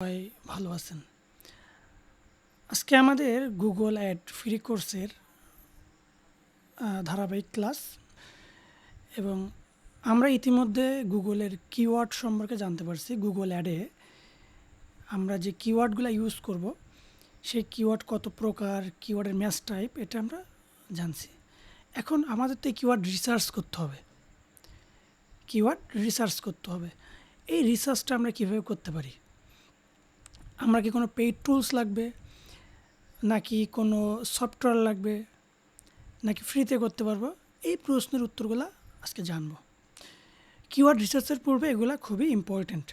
সবাই ভালো আছেন। আজকে আমাদের গুগল অ্যাড ফ্রি কোর্সের ধারাবাহিক ক্লাস এবং আমরা ইতিমধ্যে গুগলের কিওয়ার্ড সম্পর্কে জানতে পারছি। গুগল অ্যাডে আমরা যে কিওয়ার্ডগুলো ইউজ করব, সেই কিওয়ার্ড কত প্রকার কিওয়ার্ডের ম্যাচ টাইপ এটা আমরা জানছি। এখন আমাদের তো কিওয়ার্ড রিসার্চ করতে হবে। কিওয়ার্ড রিসার্চ করতে হবে। এই রিসার্চটা আমরা কীভাবে করতে পারি? আমরা কি কোনো পেইড টুলস লাগবে? নাকি কোনো সফটওয়্যার লাগবে? নাকি ফ্রিতে করতে পারব? এই প্রশ্নের উত্তরগুলো আজকে জানব। কিওয়ার্ড রিসার্চের পূর্বে এগুলো খুবই ইম্পর্ট্যান্ট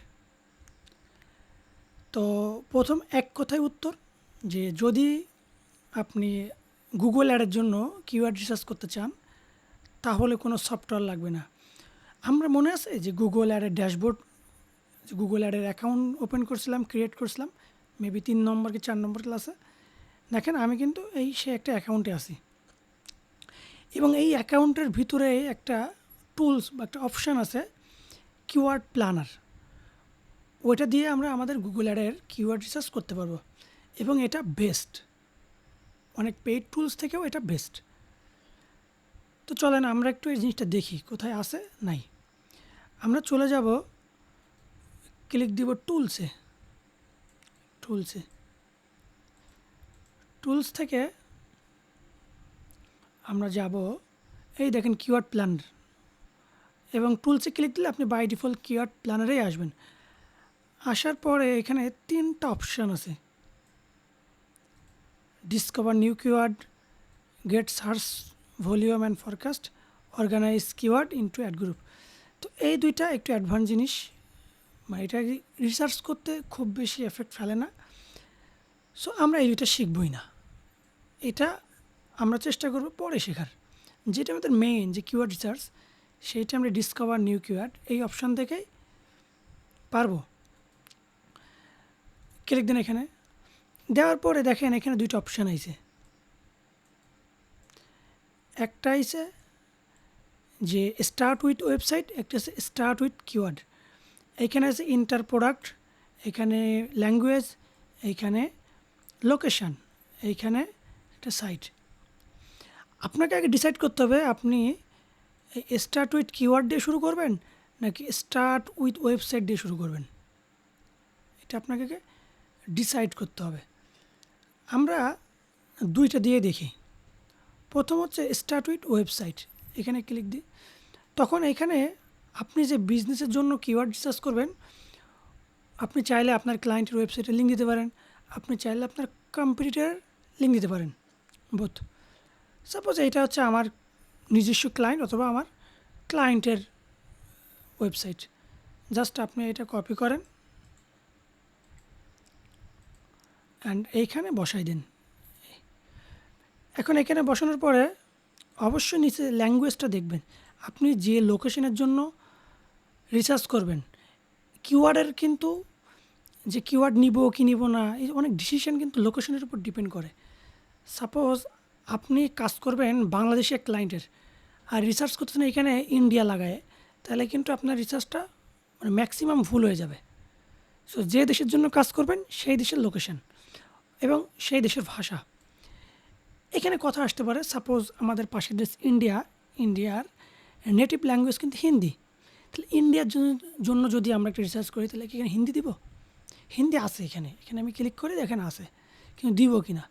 তো প্রথম এক কথায় উত্তর, যে যদি আপনি গুগল অ্যাডের জন্য কিওয়ার্ড রিসার্চ করতে চান, তাহলে কোনো সফটওয়্যার লাগবে না। আমরা মনে আছে যে গুগল অ্যাডের ড্যাশবোর্ড গুগল অ্যাডের অ্যাকাউন্ট ওপেন করছিলাম ক্রিয়েট করছিলাম মেবি তিন নম্বর কি চার নম্বর ক্লাসে দেখেন, আমি কিন্তু এই সে একটা অ্যাকাউন্টে আছি। এবং এই অ্যাকাউন্টের ভিতরে একটা টুলস বা একটা অপশান আছে কিওয়ার্ড প্ল্যানার ওইটা দিয়ে আমরা আমাদের গুগল অ্যাডের কিওয়ার্ড রিসার্চ করতে পারব। এবং এটা বেস্ট অনেক পেইড টুলস থেকেও এটা বেস্ট তো চলেন, আমরা একটু এই জিনিসটা দেখি, কোথায় আছে, নাই। আমরা চলে যাব ক্লিক দিব টুলসে টুলসে টুলস থেকে আমরা যাব, এই দেখেন কিওয়ার্ড প্ল্যানার এবং টুলসে ক্লিক দিলে আপনি বাই ডিফল্ট কিওয়ার্ড প্ল্যানারেই আসবেন। আসার পরে এখানে তিনটা অপশান আছে। Discover new keyword get search volume and forecast organize keyword into ad group তো এই দুইটা একটু অ্যাডভান্স জিনিস। বা এটা রিসার্চ করতে খুব বেশি এফেক্ট ফেলে না। সো আমরা এই দুইটা শিখবই না। এটা আমরা চেষ্টা করব পরে শেখার। যেটা আমাদের মেইন যে কিওয়ার্ড রিসার্চ সেইটা আমরা ডিসকভার নিউ কিওয়ার্ড এই অপশান থেকেই পারব। ক্লিক দেন এখানে। দেওয়ার পরে দেখেন এখানে দুইটা অপশান আইছে। একটা আইছে যে স্টার্ট উইথ ওয়েবসাইট একটা আছে স্টার্ট উইথ কিওয়ার্ড এইখানে আছে ইন্টার প্রোডাক্ট এখানে ল্যাঙ্গুয়েজ এইখানে লোকেশান এইখানে একটা সাইট আপনাকে আগে ডিসাইড করতে হবে, আপনি স্টার্ট উইথ কিওয়ার্ড দিয়ে শুরু করবেন, নাকি স্টার্ট উইথ ওয়েবসাইট দিয়ে শুরু করবেন? এটা আপনাকে ডিসাইড করতে হবে। আমরা দুইটা দিয়ে দেখি। প্রথম হচ্ছে স্টার্ট উইথ ওয়েবসাইট এখানে ক্লিক দিই তখন এখানে আপনি যে বিজনেসের জন্য কিওয়ার্ড রিসার্চ করবেন, আপনি চাইলে আপনার ক্লায়েন্টের ওয়েবসাইটে লিঙ্ক দিতে পারেন, আপনি চাইলে আপনার কম্পিটিটার লিঙ্ক দিতে পারেন বোধ সাপোজ এটা হচ্ছে আমার নিজস্ব ক্লায়েন্ট অথবা আমার ক্লায়েন্টের ওয়েবসাইট জাস্ট আপনি এটা কপি করেন অ্যান্ড এইখানে বসাই দিন। এখন এখানে বসানোর পরে অবশ্যই নিচে ল্যাঙ্গুয়েজটা দেখবেন। আপনি যে লোকেশনের জন্য রিসার্চ করবেন। কিওয়ার্ডের কিন্তু যে কিওয়ার্ড নিব কি নিব না, এই অনেক ডিসিশন কিন্তু লোকেশনের উপর ডিপেন্ড করে। সাপোজ আপনি কাজ করবেন বাংলাদেশের ক্লায়েন্টের আর রিসার্চ করতেছেন এখানে ইন্ডিয়া লাগায়, তাহলে কিন্তু আপনার রিসার্চটা মানে ম্যাক্সিমাম ভুল হয়ে যাবে। সো যে দেশের জন্য কাজ করবেন, সেই দেশের লোকেশন এবং সেই দেশের ভাষা। এখানে কথা আসতে পারে সাপোজ আমাদের পাশের দেশ ইন্ডিয়া ইন্ডিয়ার নেটিভ ল্যাঙ্গুয়েজ কিন্তু হিন্দি। তাহলে ইন্ডিয়ার জন- জন্য যদি আমরা একটা রিসার্চ করি, তাহলে কি এখানে হিন্দি দিব? হিন্দি আছে এখানে। এখানে আমি ক্লিক করি এখানে আছে। কিন্তু দিব কি না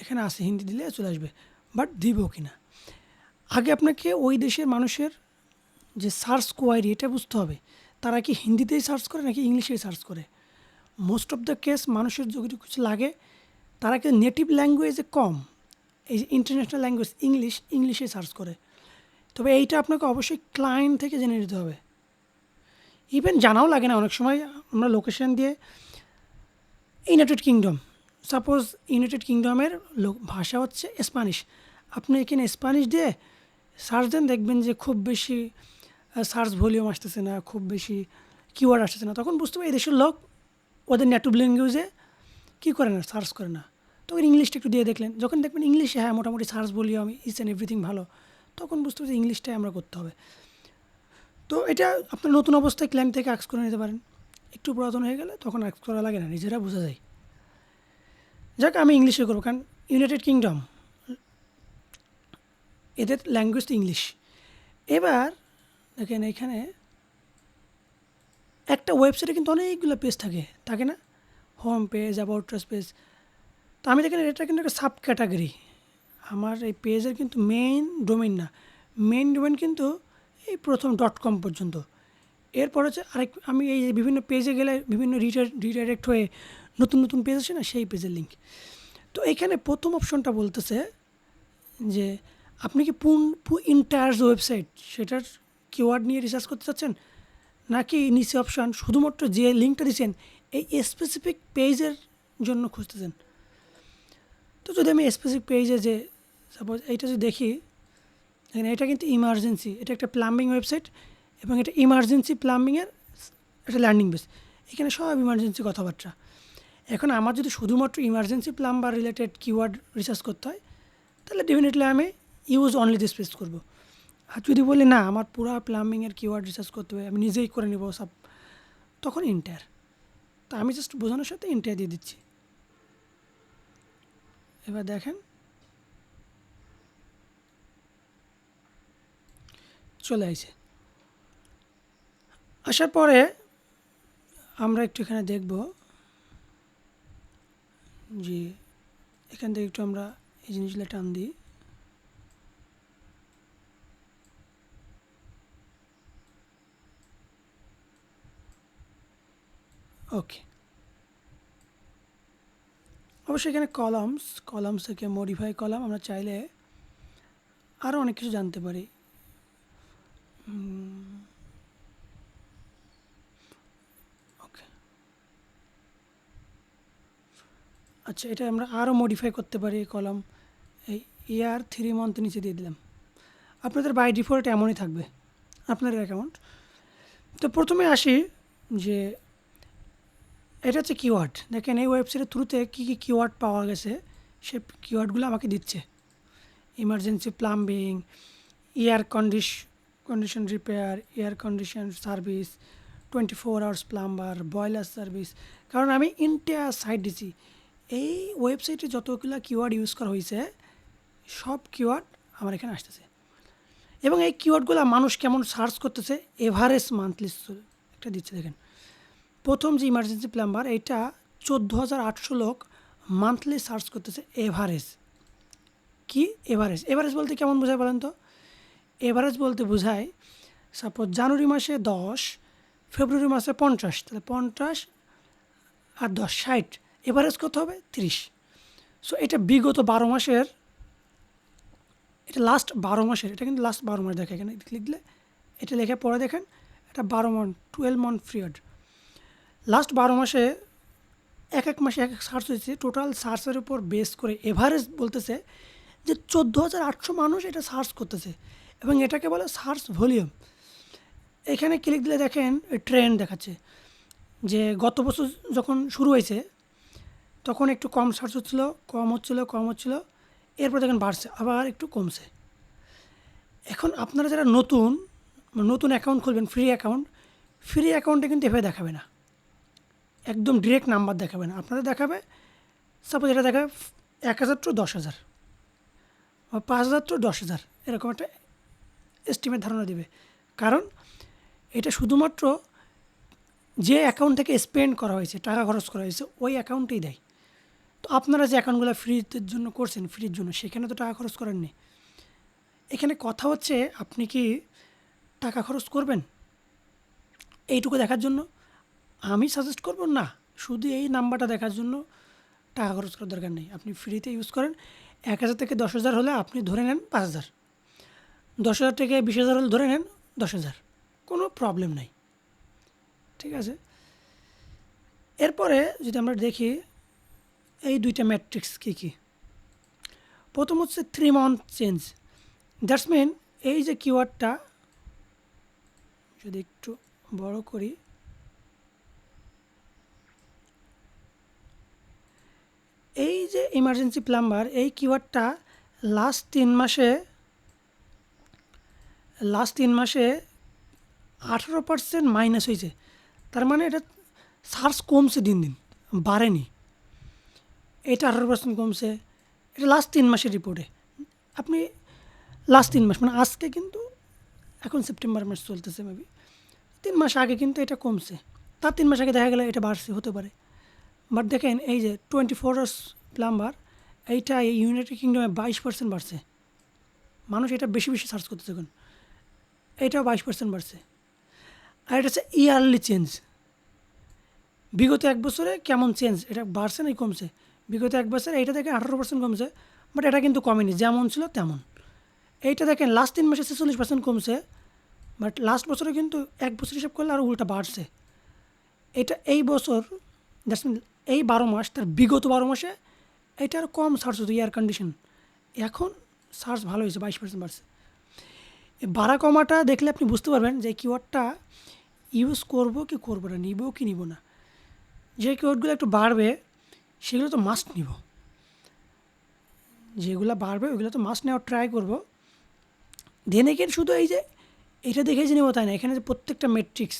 এখানে আছে, হিন্দি দিলে চলে আসবে। বাট দিব কি না আগে আপনাকে ওই দেশের মানুষের যে সার্চ কোয়ারি এটা বুঝতে হবে। তারা কি হিন্দিতেই সার্চ করে নাকি ইংলিশেই সার্চ করে? মোস্ট অফ দ্য কেস মানুষের যদি কিছু লাগে, তারা কিন্তু নেটিভ ল্যাঙ্গুয়েজে কম? এই যে ইন্টারন্যাশনাল ল্যাঙ্গুয়েজ ইংলিশ ইংলিশে সার্চ করে। তবে এইটা আপনাকে অবশ্যই ক্লায়েন্ট থেকে জেনে নিতে হবে। ইভেন জানাও লাগে না, অনেক সময় আমরা লোকেশন দিয়ে ইউনাইটেড কিংডম সাপোজ ইউনাইটেড কিংডমের লোক, ভাষা হচ্ছে স্প্যানিশ আপনি এখানে স্প্যানিশ দিয়ে সার্চ দেন, দেখবেন যে খুব বেশি সার্চ ভলিউম আসতেছে না, খুব বেশি কিওয়ার্ড আসতেছে না। তখন বুঝতে পারি এই দেশের লোক ওদের নেটিভ ল্যাঙ্গুয়েজে কী করে না সার্চ করে না। তখন ইংলিশটা একটু দিয়ে দেখলেন। যখন দেখবেন ইংলিশে হ্যাঁ মোটামুটি search volume is and everything ভালো। তখন বুঝতে পারছি ইংলিশটাই আমরা করতে হবে। তো এটা আপনার নতুন অবস্থায় ক্লায়েন্ট থেকে আক্স করে নিতে পারেন। একটু পুরাতন হয়ে গেলে তখন আর করা লাগে না, নিজেরা বোঝা যায়। যাক, আমি ইংলিশে করব, কারণ ইউনাইটেড কিংডম এদের ল্যাঙ্গুয়েজ ইংলিশ। এবার দেখেন এখানে একটা ওয়েবসাইটে কিন্তু অনেকগুলো পেজ থাকে থাকে না? হোম পেজ অ্যাবাউট পেজ তো আমি দেখেন এটা কিন্তু একটা সাব ক্যাটাগরি আমার এই পেজের কিন্তু মেইন ডোমেন না। মেইন ডোমেন কিন্তু এই প্রথম ডট কম পর্যন্ত। এরপর হচ্ছে আরেক, আমি এই বিভিন্ন পেজে গেলে বিভিন্ন রিডাইরেক্ট হয়ে নতুন নতুন পেজ আছে না, সেই পেজের লিঙ্ক তো এখানে প্রথম অপশনটা বলতেছে যে, আপনি কি পুন ইন্টায়ার ওয়েবসাইট সেটার কিওয়ার্ড নিয়ে রিসার্চ করতে চাচ্ছেন? নাকি নিচে অপশান শুধুমাত্র যে লিঙ্কটা দিচ্ছেন, এই স্পেসিফিক পেজের জন্য খুঁজতেছেন? তো যদি আমি স্পেসিফিক পেজে যে সাপোজ এইটা যদি দেখি, দেখেন এটা কিন্তু ইমার্জেন্সি এটা একটা প্লাম্বিং ওয়েবসাইট এবং এটা ইমার্জেন্সি প্লাম্বিংয়ের একটা ল্যান্ডিং বেস এখানে সব ইমার্জেন্সি কথাবার্তা। এখন আমার যদি শুধুমাত্র emergency plumber related keyword research করতে হয়, তাহলে ডেফিনেটলি আমি ইউজ অনলি দিস পেজ করব। আর যদি বলি, না, আমার পুরো প্লাম্বিংয়ের কিওয়ার্ড রিসার্চ করতে হবে, আমি নিজেই করে নেব সব, তখন ইন্টার তো আমি জাস্ট বোঝানোর সাথে ইন্টার দিয়ে দিচ্ছি। এবার দেখেন চলে আসে আসার পরে আমরা একটু এখানে দেখব যে এখান থেকে একটু আমরা এই জিনিসগুলো টান দিই। ওকে। অবশ্যই এখানে কলামস কলামস থেকে মডিফাই কলাম আমরা চাইলে আরও অনেক কিছু জানতে পারি। ওকে আচ্ছা এটা আমরা আরও মডিফাই করতে পারি কলাম এই ইয়ার থ্রি মান্থ নিচে দিয়ে দিলাম। আপনাদের বাই ডিফল্ট এমনই থাকবে, আপনাদের অ্যাকাউন্ট তো প্রথমে আসি যে এটা হচ্ছে কিওয়ার্ড দেখেন এই ওয়েবসাইটের থ্রুতে কী কী কিওয়ার্ড পাওয়া গেছে, সে কিওয়ার্ডগুলো আমাকে দিচ্ছে। Emergency plumbing air condition condition repair air condition service twenty four hours plumber boiler service কারণ আমি ইন্টিয়া সাইট দিছি। এই ওয়েবসাইটে যতগুলো কিওয়ার্ড ইউজ করা হয়েছে সব কিওয়ার্ড আমার এখানে আসতেছে। এবং এই কিওয়ার্ডগুলো মানুষ কেমন সার্চ করতেছে এভারেজ মান্থলি একটা দিচ্ছে দেখেন। প্রথম যে ইমার্জেন্সি প্লাম্বার এটা চোদ্দ হাজার আটশো লোক মান্থলি সার্চ করতেছে এভারেজ কি? এভারেজ এভারেজ বলতে কেমন বোঝায় বলেন তো? এভারেজ বলতে বোঝায় সাপোজ জানুয়ারি মাসে দশ, ফেব্রুয়ারি মাসে পঞ্চাশ, তাহলে পঞ্চাশ আর দশ, ষাট, এভারেজ কত হবে? তিরিশ। সো এটা বিগত বারো মাসের, এটা লাস্ট বারো মাসের, এটা কিন্তু লাস্ট বারো মাস দেখে এখানে লিখলে, এটা লেখে পরে দেখেন, এটা বারো month twelve month period last বারো মাসে এক এক মাসে এক এক সার্চ হয়েছে টোটাল সার্চের উপর বেস করে এভারেজ বলতেছে যে চোদ্দ হাজার আটশো মানুষ এটা সার্চ করতেছে। এবং এটাকে বলে সার্চ ভলিউম। এখানে ক্লিক দিলে দেখেন ট্রেন্ড দেখাচ্ছে যে গত বছর যখন শুরু হয়েছে, তখন একটু কম সার্চ হচ্ছিল, কম হচ্ছিল কম হচ্ছিল, এরপর দেখেন বাড়ছে, আবার একটু কমছে। এখন আপনারা যারা নতুন নতুন অ্যাকাউন্ট খুলবেন ফ্রি অ্যাকাউন্ট ফ্রি অ্যাকাউন্টে কিন্তু এভাবে দেখাবে না। একদম ডিরেক্ট নাম্বার দেখাবে না। আপনাদের দেখাবে সাপোজ এটা দেখাবে, এক হাজার টু দশ হাজার পাঁচ হাজার টু দশ হাজার, এরকম একটা এস্টিমেট ধারণা দেবে। কারণ এটা শুধুমাত্র যে অ্যাকাউন্ট থেকে স্পেন্ড করা হয়েছে, টাকা খরচ করা হয়েছে, ওই অ্যাকাউন্টেই দেয়। তো আপনারা যে অ্যাকাউন্টগুলো ফ্রিতে জন্য করছেন ফ্রির জন্য, সেখানে তো টাকা খরচ করেননি। এখানে কথা হচ্ছে, আপনি কি টাকা খরচ করবেন? এইটুকু দেখার জন্য? আমি সাজেস্ট করব না। শুধু এই নাম্বারটা দেখার জন্য টাকা খরচ করার দরকার নেই। আপনি ফ্রিতে ইউজ করেন। এক হাজার থেকে দশ হাজার হলে আপনি ধরে নেন পাঁচ হাজার। দশ হাজার থেকে বিশ হাজার হলে ধরে নেন দশ হাজার। কোনো প্রবলেম নাই। ঠিক আছে? এরপরে যদি আমরা দেখি, এই দুইটা ম্যাট্রিক্স কী কী? প্রথম হচ্ছে three month change that's mean এই যে কিওয়ার্ডটা যদি একটু বড় করি, এই যে ইমার্জেন্সি প্লাম্বার এই কিওয়ার্ডটা লাস্ট তিন মাসে লাস্ট তিন মাসে আঠারো পার্সেন্ট মাইনাস হয়েছে। তার মানে এটা সার্চ কমছে দিন দিন, বাড়েনি। এটা আঠারো পার্সেন্ট কমছে, এটা লাস্ট তিন মাসের রিপোর্টে আপনি লাস্ট তিন মাস মানে আজকে কিন্তু, এখন সেপ্টেম্বর মাস চলতেছে মেবি তিন মাস আগে কিন্তু এটা কমছে। তার তিন মাস আগে দেখা গেলে এটা বাড়ছে, হতে পারে। বাট দেখেন, এই যে টোয়েন্টি ফোর আওয়ার্স প্লাম্বার এইটা এই ইউনাইটেড কিংডমে বাইশ পার্সেন্ট বাড়ছে। মানুষ এটা বেশি বেশি সার্চ করতেছে এখন। এইটাও বাইশ পার্সেন্ট বাড়ছে। আর এটা হচ্ছে ইয়ারলি চেঞ্জ। বিগত এক বছরে কেমন চেঞ্জ? এটা বাড়ছে নাকি কমছে? বিগত এক বছরে এইটা দেখেন আঠারো পার্সেন্ট কমছে বাট এটা কিন্তু কমেনি। যেমন ছিল তেমন। এইটা দেখেন লাস্ট তিন মাসে ছেচল্লিশ পার্সেন্ট কমছে বাট লাস্ট বছরে কিন্তু এক বছর হিসাব করলে আরও উল্টা বাড়ছে। এটা এই বছর দ্যাটস এই বারো মাস, তার বিগত বারো মাসে এটা আরও কম সার্চ হতো এয়ার কন্ডিশন এখন সার্চ ভালো হয়েছে, বাইশ পার্সেন্ট বাড়ছে। বাড়া কমাটা দেখলে আপনি বুঝতে পারবেন যে কিওয়ার্ডটা ইউজ করব কি করব না, নিব কি নিব না। যে কিওয়ার্ডগুলো একটু বাড়বে, সেগুলো তো মাস্ট নিব। যেগুলো বাড়বে ওইগুলো তো মাস্ট নেওয়ার ট্রাই করব। দেন এগেন শুধু এই যে, এটা দেখে যে নেব তাই না, এখানে যে প্রত্যেকটা মেট্রিক্স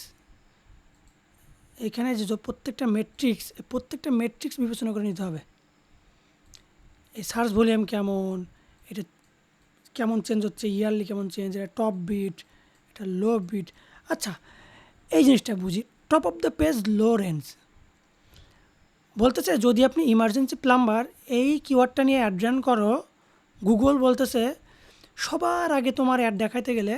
এখানে যে প্রত্যেকটা মেট্রিক্স প্রত্যেকটা মেট্রিক্স বিবেচনা করে নিতে হবে। এই সার্চ ভলিউম কেমন কেমন চেঞ্জ হচ্ছে ইয়ারলি কেমন চেঞ্জ এটা টপ বিট এটা লো বিট আচ্ছা এই জিনিসটা বুঝি। Top of the page low range বলতেছে যদি আপনি ইমার্জেন্সি প্লাম্বার এই কিওয়ার্ডটা নিয়ে অ্যাড রান করো গুগল বলতেছে, সবার আগে তোমার অ্যাড দেখাইতে গেলে,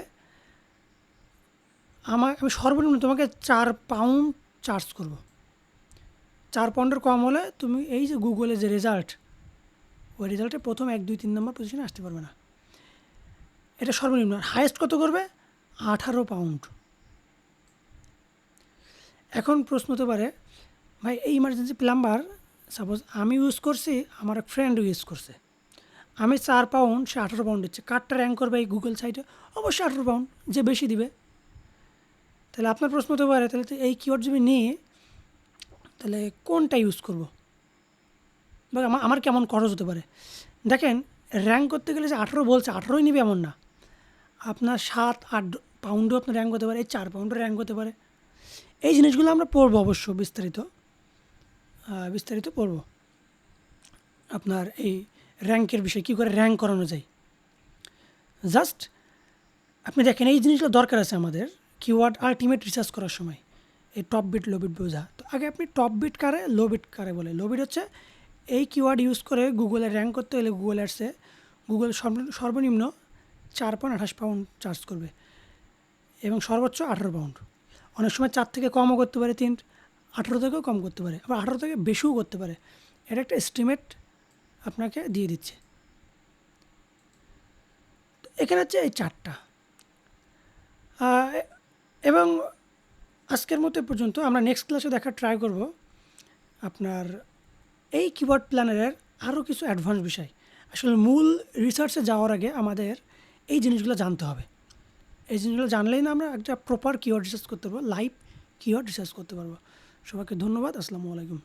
আমার, আমি সর্বনিম্ন তোমাকে চার পাউন্ড চার্জ করব। চার পাউন্ডের কম হলে তুমি, এই যে গুগলের যে রেজাল্ট ওই রেজাল্টে প্রথম এক, দুই, তিন নম্বর পজিশনে আসতে পারবে না। এটা সর্বনিম্ন। হায়েস্ট কত করবে? আঠারো পাউন্ড এখন প্রশ্ন হতে পারে, ভাই, এই ইমার্জেন্সি প্লাম্বার সাপোজ আমি ইউজ করছি, আমার এক ফ্রেন্ড ইউজ করছে। আমি চার পাউন্ড সে আঠারো পাউন্ড দিচ্ছে। কার্ডটা র্যাঙ্ক করবে এই গুগল সাইটে অবশ্যই আঠারো পাউন্ড যে বেশি দিবে। তাহলে আপনার প্রশ্ন হতে পারে, তাহলে এই কিওয়ার্ড যদি নিয়ে তাহলে কোনটা ইউজ করব? বা আমার আমার কেমন খরচ হতে পারে? দেখেন র্যাঙ্ক করতে গেলে যে আঠারো বলছে, আঠারোই নিবে এমন না। আপনার সাত, আট পাউন্ডও আপনার র্যাঙ্ক হতে পারে, চার পাউন্ডও র্যাঙ্ক হতে পারে। এই জিনিসগুলো আমরা পড়ব অবশ্য বিস্তারিত বিস্তারিত পড়ব। আপনার এই র্যাঙ্কের বিষয়ে কী করে র্যাঙ্ক করানো যায়। জাস্ট আপনি দেখেন, এই জিনিসগুলো দরকার আছে আমাদের কিওয়ার্ড আলটিমেট রিসার্চ করার সময়, এই টপ বিট লো বিট বোঝা। তো আগে আপনি টপ বিট কারে লো বিট কারে বলে। লো বিট হচ্ছে এই কিওয়ার্ড ইউজ করে গুগলে র্যাঙ্ক করতে হলে গুগল অ্যাডসে গুগল সর্বনিম্ন চার পয়েন্ট আঠাশ পাউন্ড চার্জ করবে এবং সর্বোচ্চ আঠারো পাউন্ড অনেক সময় চার থেকে কমও করতে পারে, তিন, আঠারো থেকেও কম করতে পারে, আবার আঠারো থেকে বেশিও করতে পারে। এটা একটা এস্টিমেট আপনাকে দিয়ে দিচ্ছে। তো এখানে হচ্ছে এই চারটা। এবং আজকের মতো পর্যন্ত আমরা নেক্সট ক্লাসে দেখার ট্রাই করব আপনার এই কিবোর্ড প্ল্যানারের আরও কিছু অ্যাডভান্স বিষয়। আসলে মূল রিসার্চে যাওয়ার আগে আমাদের এই জিনিসগুলো জানতে হবে। এই জিনিসগুলো জানলেই না আমরা একটা প্রপার কিওয়ার্ড রিসার্চ করতে পারব লাইভ কিওয়ার্ড রিসার্চ করতে পারব। সবাইকে ধন্যবাদ, আসসালামু আলাইকুম।